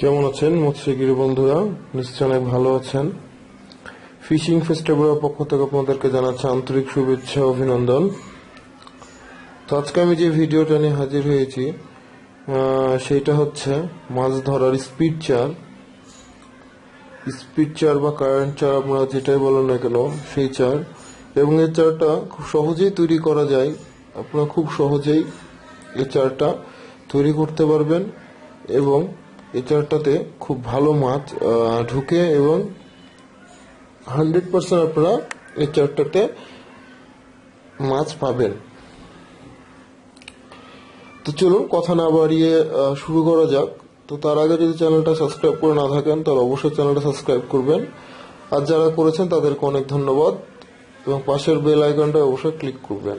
কেমন আছেন মৎস্যগিরি বন্ধুরা? নিশ্চয় অনেক ভালো আছেন। ফিশিং ফেস্টিভ্যালের পক্ষ থেকে আপনাদেরকে জানাচ্ছি আন্তরিক শুভেচ্ছা অভিনন্দন। তো আজকে আমি যে ভিডিওটা নিয়ে হাজির হয়েছি সেইটা হচ্ছে মাছ ধরার স্পিড চার। স্পিড চার বা কারেন্ট চার আপনারা যেটাই বলেন না কেন, সেই চার। এবং এই চারটা খুব সহজেই তৈরি করা যায়। আপনারা খুব সহজেই এই চারটা তৈরি করতে পারবেন এবং এই চারটাতে খুব ভালো মাছ ঢুকে এবং হান্ড্রেড পার্সেন্ট আপনারা এই চারটাতে মাছ পাবেন। তো চলুন কথা না বাড়িয়ে শুরু করা যাক। তো তার আগে যদি চ্যানেলটা সাবস্ক্রাইব করে না থাকেন, তাহলে অবশ্যই চ্যানেলটা সাবস্ক্রাইব করবেন। আর যারা করেছেন, তাদেরকে অনেক ধন্যবাদ। এবং পাশের বেল আইকনটা অবশ্যই ক্লিক করবেন।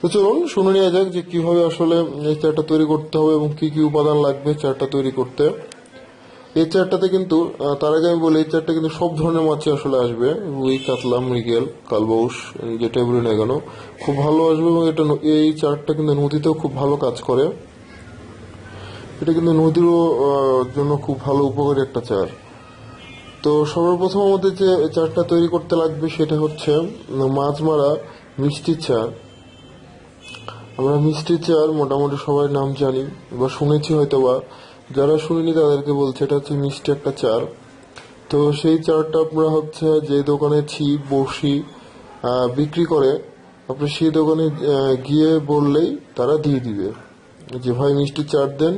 তো চলুন শুনে নেওয়া যাক যে কীভাবে আসলে এই চারটা তৈরি করতে হবে এবং কি কি উপাদান লাগবে চারটা তৈরি করতে। এই চারটাতে কিন্তু তার আগে আমি বলি, এই চারটা কিন্তু সব ধরনের মাছই আসলে আসবে। রুই, কাতলা, মৃগেল, কালবাউস যেটাই বলি না কেন খুব ভালো আসবে এবং এটা এই চারটা কিন্তু নদীতেও খুব ভালো কাজ করে। এটা কিন্তু নদীরও জন্য খুব ভালো উপকারী একটা চার। তো সর্বপ্রথম আমাদের যে চারটা তৈরি করতে লাগবে সেটা হচ্ছে মাছ মারা মিষ্টির চার। আমরা মিষ্টি চার, মোটামুটি সবাই নাম জানি বা শুনেছি হয়তো বা যারা শুনিনি তাদেরকে বলছে, এটা হচ্ছে মিষ্টি একটা চার। তো সেই চারটা আপনারা হচ্ছে যে দোকানে ছিপ বসি বিক্রি করে, আপনি সেই দোকানে গিয়ে বললেই তারা দিয়ে দিবে। যে ভাই মিষ্টি চার দেন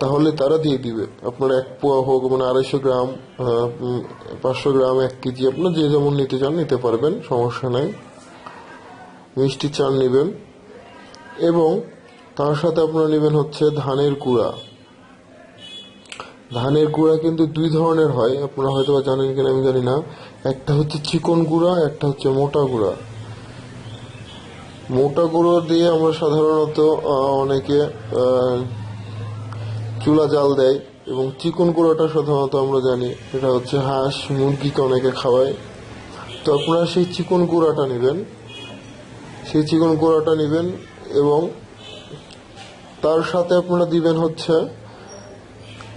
তাহলে তারা দিয়ে দিবে। আপনার এক পোয়া হোক মানে আড়াইশো গ্রাম পাঁচশো গ্রাম, এক কেজি, আপনার যে যেমন নিতে চান নিতে পারবেন, সমস্যা নাই। মিষ্টি চার নেবেন। এবং তার সাথে আপনারা নেবেন হচ্ছে ধানের গুঁড়া ধানের গুঁড়া কিন্তু দুই ধরনের হয়, আপনারা হয়তো বা জানেন কিনা আমি জানি না। একটা হচ্ছে চিকন গুঁড়া একটা হচ্ছে মোটা গুঁড়া মোটা গুঁড়ো দিয়ে আমরা সাধারণত অনেকে চুলা জাল দেয় এবং চিকন গুঁড়োটা সাধারণত আমরা জানি, এটা হচ্ছে হাঁস মুরগিকে অনেকে খাওয়ায়। তো আপনারা সেই চিকন গুঁড়াটা নেবেন। সেই চিকন গুঁড়াটা নেবেন এবং তার সাথে আপনারা দিবেন হচ্ছে,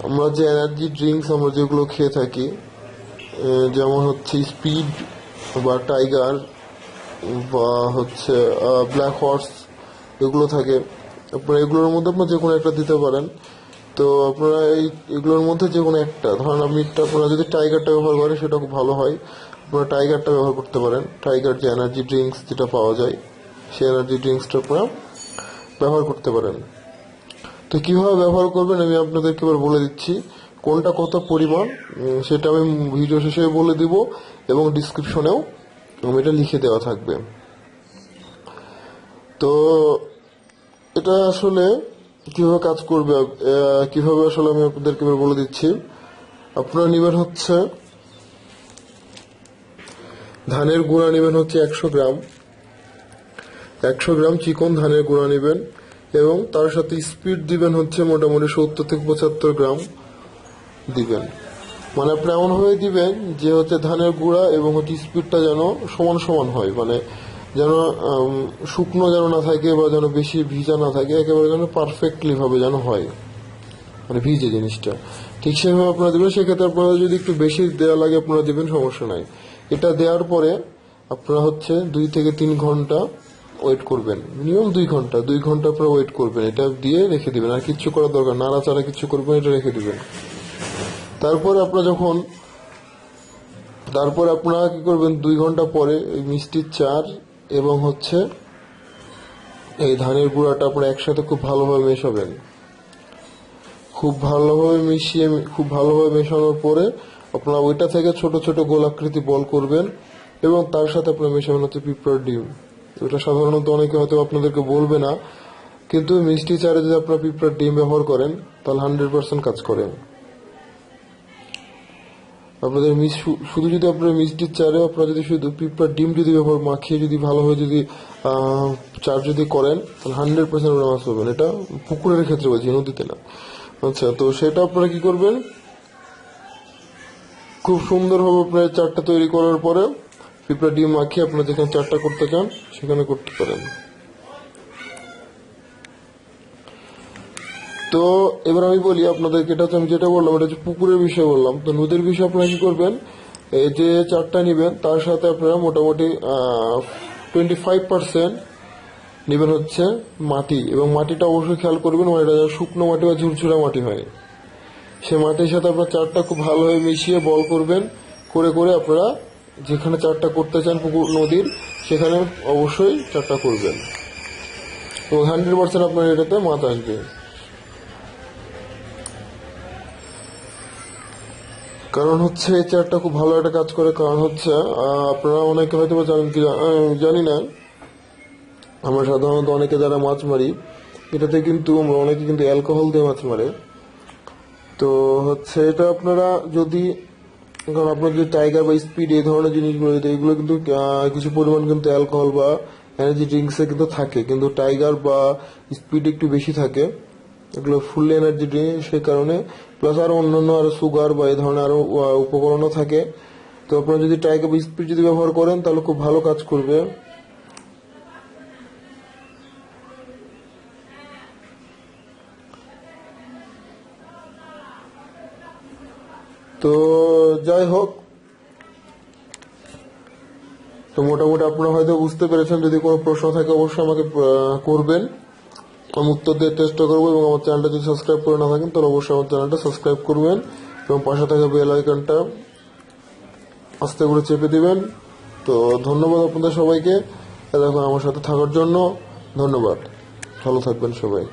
আমরা যে এনার্জি ড্রিঙ্কস আমরা যেগুলো খেয়ে থাকি যেমন হচ্ছে স্পিড বা টাইগার বা হচ্ছে ব্ল্যাক হর্স এগুলো থাকে। আপনারা এগুলোর মধ্যে আপনারা যে কোনো একটা দিতে পারেন। তো আপনারা এই, এগুলোর মধ্যে যে কোনো একটা, ধরেন আপনি আপনারা যদি টাইগারটা ব্যবহার করেন সেটা খুব ভালো হয়। আপনারা টাইগারটা ব্যবহার করতে পারেন। টাইগার যে এনার্জি ড্রিঙ্কস যেটা পাওয়া যায়। সেই এনার্জি ড্রিঙ্কসটা আপনারা ব্যবহার করতে পারেন। তো কীভাবে ব্যবহার করবেন আমি আপনাদেরকে এবার বলে দিচ্ছি। কোনটা কত পরিমাণ সেটা আমি ভিডিও শেষে বলে দিব এবং ডিসক্রিপশনেও আমি এটা লিখে দেওয়া থাকবে। তো এটা আসলে কীভাবে কাজ করবে কীভাবে আসলে আমি আপনাদেরকে এবার বলে দিচ্ছি। আপনারা নেবেন হচ্ছে, ধানের গুঁড়া নেবেন হচ্ছে একশো গ্রাম। একশো গ্রাম চিকন ধানের গুঁড়া নেবেন এবং তার সাথে স্পিড দিবেন হচ্ছে মোটামুটি সত্তর থেকে পঁচাত্তর গ্রাম দিবেন। মানে আপনি এমনভাবে দিবেন যে হচ্ছে ধানের গুঁড়া এবং হচ্ছে স্পিডটা যেন সমান সমান হয় মানে যেন শুকনো যেন না থাকে বা যেন বেশি ভিজা না থাকে, একেবারে যেন পারফেক্টলি ভাবে যেন হয় মানে ভিজে জিনিসটা। ঠিক সেভাবে আপনারা দেবেন, সেক্ষেত্রে আপনারা যদি একটু বেশি দেওয়া লাগে আপনারা দেবেন, সমস্যা নাই। এটা দেওয়ার পরে আপনারা হচ্ছে দুই থেকে তিন ঘণ্টা ওয়েট করবেন। মিনিমাম দুই ঘণ্টা দুই ঘণ্টা আপনারা ওয়েট করবেন। এটা দিয়ে রেখে দিবেন। আর কিচ্ছু করার দরকার নাড়াচাড়া কিছু করবেন, এটা রেখে দিবেন। তারপর আপনার যখন, তারপর আপনারা কি করবেন? দুই ঘণ্টা পরে মিষ্টির চার এবং হচ্ছে এই ধানের গুঁড়াটা আপনারা একসাথে খুব ভালোভাবে মেশাবেন। খুব ভালোভাবে মিশিয়ে, খুব ভালোভাবে মেশানোর পরে আপনারা ওইটা থেকে ছোট ছোট গোলাকৃতি বল করবেন এবং তার সাথে আপনারা মেশাবেন হচ্ছে পিঁপড়ার ডিম। এটা সাধারণত অনেকে হয়তো আপনাদেরকে বলবে না, কিন্তু মিষ্টি চারে যদি আপনারা পিঁপড়ার ডিম ব্যবহার করেন, তাহলে হান্ড্রেড পার্সেন্ট কাজ করে আপনাদের শুধু যদি আপনারা মিষ্টির চারে আপনারা যদি শুধু পিঁপড়ার ডিম যদি ব্যবহার, মাখিয়ে যদি ভালোভাবে যদি চার যদি করেন, তাহলে হান্ড্রেড পার্সেন্ট আপনারা মাছ পাবেন। এটা পুকুরের ক্ষেত্রে বলছি, নদীতে না। আচ্ছা তো সেটা আপনারা কি করবেন? খুব সুন্দরভাবে আপনার চারটা তৈরি করার পরে পিঁপড়া ডিম মাখিয়ে আপনারা যেখানে চারটা করতে চান, সেখানে করতে পারেন। তো এবার আমি বলি আপনাদেরকে, এটা আমি যেটা বললাম, এটা হচ্ছে পুকুরের বিষয়ে বললাম। তো নদীর বিষয়ে আপনারা কি করবেন, এই যে চারটা নেবেন, তার সাথে আপনারা মোটামুটি টোয়েন্টি ফাইভ পার্সেন্ট নেবেন হচ্ছে মাটি। এবং মাটিটা অবশ্যই খেয়াল করবেন মাটিটা যেন শুকনো মাটি বা ঝুরঝুরা মাটি হয়। সে মাটির সাথে আপনার চারটা খুব ভালোভাবে মিশিয়ে বল করবেন, করে করে আপনারা যেখানে চারটা করতে চান পুকুর, নদীর, সেখানে অবশ্যই চারটা করবেন। তো হান্ড্রেড পার্সেন্ট আপনার এটাতে মাছ আসবে। কারণ হচ্ছে এই চারটা খুব ভালো একটা কাজ করে, কারণ হচ্ছে আপনারা অনেকে হয়তো জানেন কি জানি না। আমরা সাধারণত অনেকে যারা মাছ মারি, এটাতে কিন্তু অনেকে কিন্তু অ্যালকোহল দিয়ে মাছ মারে। তো হচ্ছে এটা আপনারা যদি কারণ আপনার যে টাইগার বা স্পিড এই ধরনের জিনিসগুলো, এগুলো কিন্তু কিছু পরিমাণ কিন্তু অ্যালকোহল বা এনার্জি ড্রিঙ্কসে কিন্তু থাকে। কিন্তু টাইগার বা স্পিড একটু বেশি থাকে। এগুলো ফুল এনার্জি ড্রিঙ্ক সেই কারণে প্লাস আরও অন্যান্য আরও সুগার বা এই ধরনের আরও উপকরণও থাকে। তো আপনারা যদি টাইগার বা স্পিড যদি ব্যবহার করেন, তাহলে খুব ভালো কাজ করবে। তো যাই হোক, তো মোটামুটি আপনারা হয়তো বুঝতে পেরেছেন, যদি কোনো প্রশ্ন থাকে অবশ্যই আমাকে করবেন। আমি উত্তর দেওয়ার চেষ্টা করব এবং আমার চ্যানেলটা যদি সাবস্ক্রাইব করে না থাকেন, তাহলে অবশ্যই আমার চ্যানেলটা সাবস্ক্রাইব করবেন এবং পাশে থাকা বেল আইকনটা আস্তে করে চেপে দিবেন। তো ধন্যবাদ আপনাদের সবাইকে। দেখো আমার সাথে থাকার জন্য ধন্যবাদ। ভালো থাকবেন সবাই।